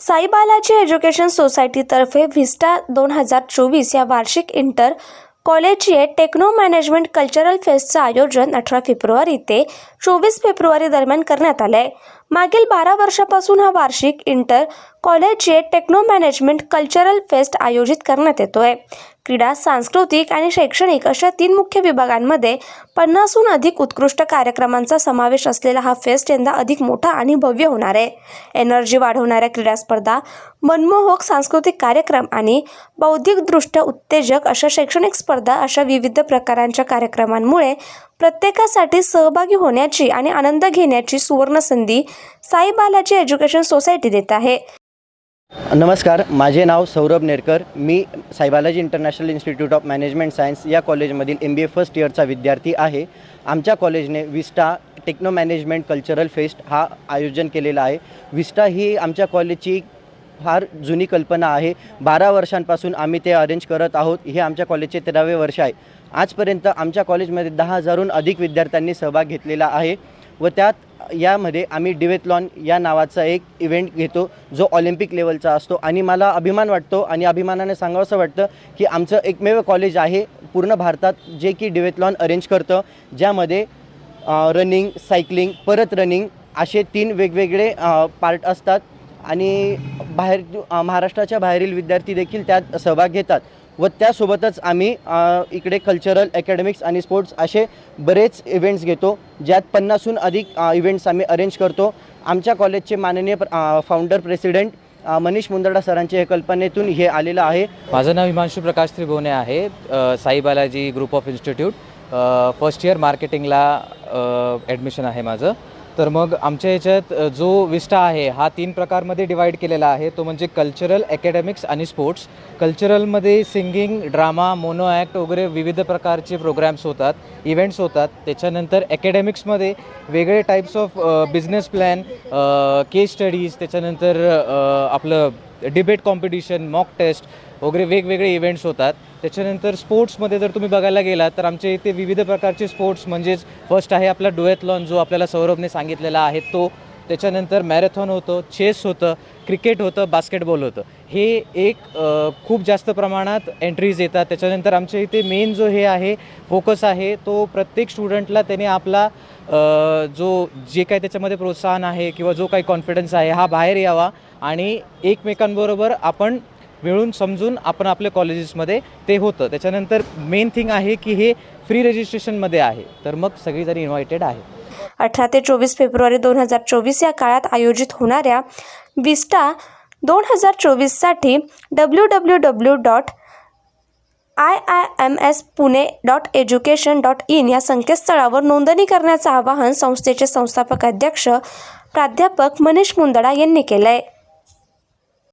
साईबालाजी education सोसायटीतर्फे vista दोन हजार चोवीस या वार्षिक inter collegiate techno management cultural फेस्टचं आयोजन अठरा फेब्रुवारी ते चोवीस फेब्रुवारी दरम्यान करण्यात आलं आहे मागील बारा वर्षापासून हा वार्षिक intercollegiate techno management cultural fest आयोजित करण्यात येतो आहे क्रीडा सांस्कृतिक आणि शैक्षणिक अशा तीन मुख्य विभागांमध्ये पन्नासहून अधिक उत्कृष्ट कार्यक्रमांचा समावेश असलेला हा फेस्ट यंदा अधिक मोठा आणि भव्य होणार आहे. एनर्जी वाढवणाऱ्या क्रीडा स्पर्धा मनमोहक सांस्कृतिक कार्यक्रम आणि बौद्धिकदृष्ट्या उत्तेजक अशा शैक्षणिक स्पर्धा अशा विविध प्रकारांच्या कार्यक्रमांमुळे प्रत्येकासाठी सहभागी होण्याची आणि आनंद घेण्याची सुवर्ण संधी साई बालाजी एज्युकेशन सोसायटी देत आहे. नमस्कार माझे नाव सौरभ नेरकर. मी Saibalaji international institute of management science या कॉलेजमधील एम बी ए फर्स्ट इयरचा विद्यार्थी आहे. आमच्या कॉलेजने Vista techno management cultural fest हा आयोजन केलेला आहे. विस्टा ही आमच्या कॉलेजची फार जुनी कल्पना आहे. बारा वर्षांपासून आम्ही ते अरेंज करत आहोत. हे आमच्या कॉलेजचे तेरावे वर्ष आहे. आजपर्यंत आमच्या कॉलेजमध्ये दहा हजारहून अधिक विद्यार्थ्यांनी सहभाग घेतलेला आहे. व त्यात यामध्ये आम्ही डिवेथलॉन या नावाचा एक इव्हेंट घेतो जो ऑलिम्पिक लेवलचा असतो. आणि मला अभिमान वाटतो आणि अभिमानाने सांगावंसं वाटतं की आमचं एकमेव कॉलेज आहे पूर्ण भारतात जे की डिवेथलॉन अरेंज करतं ज्यामध्ये रनिंग सायकलिंग परत रनिंग असे तीन वेगवेगळे पार्ट असतात. आणि बाहेर महाराष्ट्राच्या बाहेरील विद्यार्थी देखील त्यात सहभाग घेतात. व त्यासोबतच आम्ही इकडे कल्चरल अकॅडमिक्स आणि स्पोर्ट्स असे बरेच इव्हेंट्स घेतो ज्यात पन्नासहून अधिक इव्हेंट्स आम्ही अरेंज करतो. आमच्या कॉलेजचे माननीय फाउंडर प्रेसिडेंट मनीष मुंदडा सरांच्या हे कल्पनेतून हे आलेलं आहे. माझं नाव हिमांशू प्रकाश त्रिभुवने आहे. Saibalaji Sai Balaji group of institute first year मार्केटिंगला admission आहे माझं. तर मग आमच्या ह्याच्यात जो विस्टा आहे हा तीन प्रकारमध्ये डिवाईड केलेला आहे. तो म्हणजे कल्चरल अकॅडमिक्स आणि स्पोर्ट्स कल्चरलमध्ये सिंगिंग ड्रामा मोनो ॲक्ट वगैरे विविध प्रकारचे प्रोग्रॅम्स होतात इव्हेंट्स होतात. त्याच्यानंतर अकॅडमिक्समध्ये वेगळे types of business plan case studies त्याच्यानंतर आपलं डिबेट कॉम्पिटिशन मॉक टेस्ट वगैरे वेगवेगळे इव्हेंट्स होतात. त्याच्यानंतर स्पोर्ट्समध्ये जर तुम्ही बघायला गेलात तर आमच्या इथे विविध प्रकारचे स्पोर्ट्स म्हणजेच फर्स्ट आहे आपला डुएथलॉन जो आपल्याला सौरभने सांगितलेला आहे तो त्याच्यानंतर मॅरेथॉन होतं चेस होतं क्रिकेट होतं बास्केटबॉल होतं. हे एक खूप जास्त प्रमाणात एंट्रीज येतात. त्याच्यानंतर आमच्या इथे मेन जो हे आहे फोकस आहे तो प्रत्येक स्टुडंटला त्याने आपला जो जे काही त्याच्यामध्ये प्रोत्साहन आहे किंवा जो काही कॉन्फिडन्स आहे हा बाहेर यावा आणि एकमेकांबरोबर आपण मिळून समजून आपण आपल्या कॉलेजेसमध्ये ते होतं. त्याच्यानंतर मेन थिंग आहे की हे फ्री रजिस्ट्रेशनमध्ये आहे. तर मग सगळीजणी इन्व्हायटेड आहे. अठरा ते चोवीस फेब्रुवारी दोन हजार चोवीस या काळात आयोजित होणाऱ्या विस्टा दोन हजार चोवीससाठी W W W dot I I M S Pune dot education dot in या संकेतस्थळावर नोंदणी करण्याचं आवाहन संस्थेचे संस्थापक अध्यक्ष प्राध्यापक मनीष मुंदडा यांनी केलं आहे